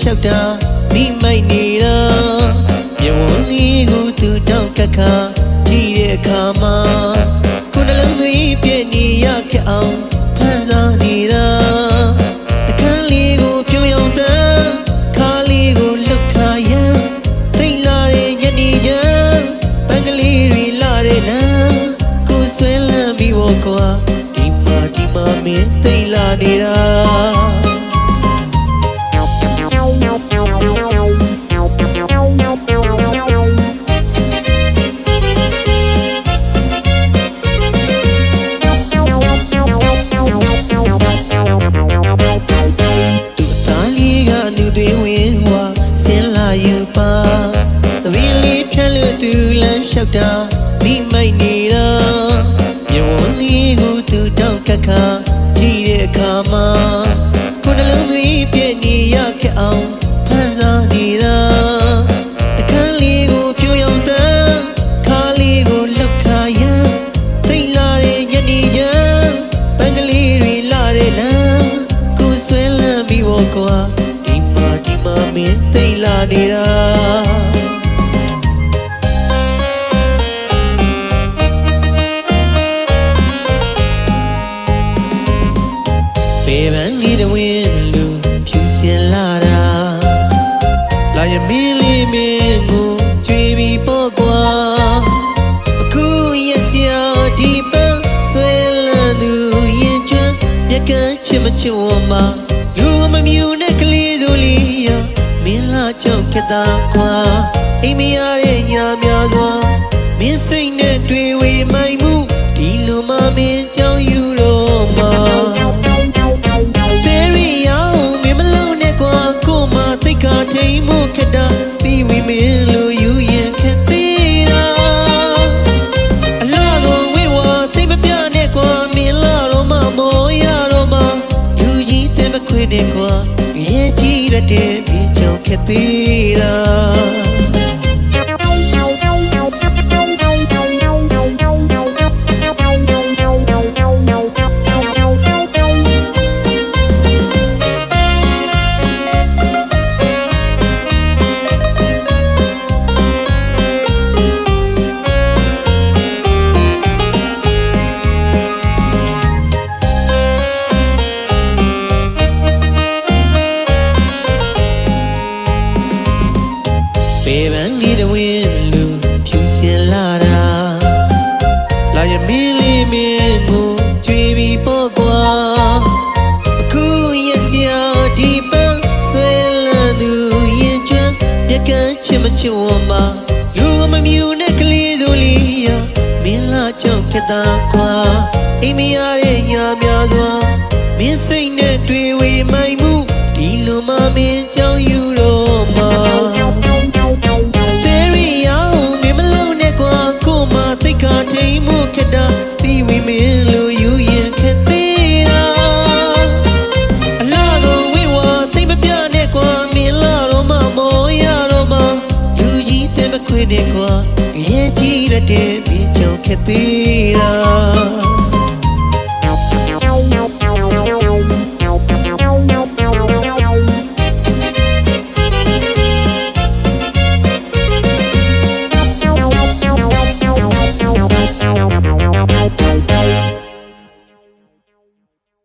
လျှောက်တာမိမိုက်နေတာမြဝန်းလေးကိုသူတောင်းကခါကြည့်တဲ့အခါမှာခုနှလုံးသွေးပြည့်နေရခက်အောင်ဖန်ဆာနေတာတခန်းလေးကိုဖြုံရုံတန်းခါလေးကိုလှုပ်ခါရင်သိလာတဲ့ညနေချမ်းပန်းကလေးတွေလာတဲ့လမ်းကိုဆွဲလန်းပြီးဝကွာဒီမှာဒီမှာမင်းသိလာနေတာ လမ်းလျှောက်တာမိမိုက်နေတာမြဝန်းလေးကိုသူတောက်ကခါကြည့်တဲ့အခါမှာကိုယ်နှလုံးသွေးပြည့်နေရခဲ့အောင်ဖန်ဆာနေတာတခန်းလေးကိုပြိုရောင်တန်းခါလေးကိုလောက်ခါရမ်းသိလာတဲ့ညနေချမ်းပန်းကလေးတွေလာတဲ့လမ်းကိုယ်ဆွဲလန်းပြီးတော့ကွာဒီမှာဒီမှာမင်းသိလာနေတာ ဝင်းလူဖြူစင်လာတာလာရမင်းလေးမင်းကိုကြွေပြီးပေါ့ကွာအခုရစရာဒီပန်းဆွဲလန်းသူရင်ချမ်းမြက်ကန်းချစ်မချစ်ဝမလူမမြူနဲ့ကလေးတို့လေးရမင်းလာကြောက်ခက်တာကွာအိမ်မရတဲ့ညများစွာမင်းစိတ်နဲ့တွေ့ဝေမိုင်မှုဒီလိုမှမင်းကြောက်ယူတော့ ကြီးရတဲ့ဒီကြောင့်ခက်သေးတာ ချစ်မချစ်ဝမလူမမြူနဲ့ကလေးတို့လေးရမင်းလာကြောက်ခက်တာကွာအိမ်မရတဲ့ညများစွာမင်းစိတ်နဲ့တွေ့ဝေမိုင်မှုဒီလိုမှမင်းကြောက်ယူ တဲ့ကွာရဲ့ကြည့်ရတဲ့ပြေချောခက်သေးလား